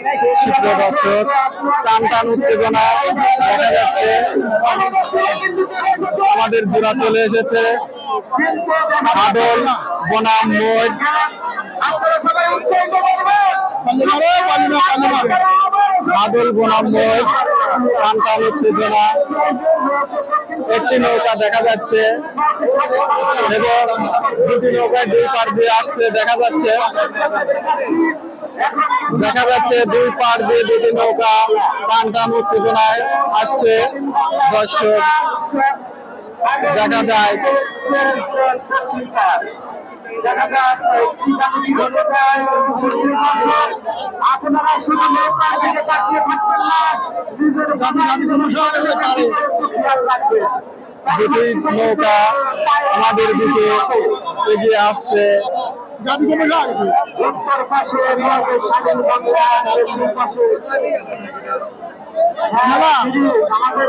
সুপ্রিয় দর্শক, টান টান উত্তেজনা দেখা যাচ্ছে। আমাদের জোড়া চলে এসেছে। আদল বনাম মোট আদল বনাম মোট টান উত্তেজনা একটি নৌকা দেখা যাচ্ছে এবং দুটি নৌকায় দুই পার দিয়ে আসছে দেখা যাচ্ছে দেখা যাচ্ছে দুই পার দিয়ে দুটি নৌকা টান টান উত্তেজনায় আসছে দর্শক দেখা যায় আপনারা শুধু দুটি নৌকা আমাদের দিকে এগিয়ে আসছে। উত্তর পাশে স্বাধীন বাংলা দক্ষিণ পাশে হ্যাঁ, দিদি, আমাদের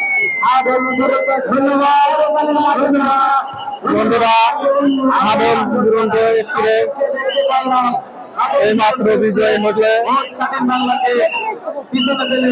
বন্ধুরা আমাদের দুরন্ত এক্সপ্রেস এই মাত্র বিজয় ফেলে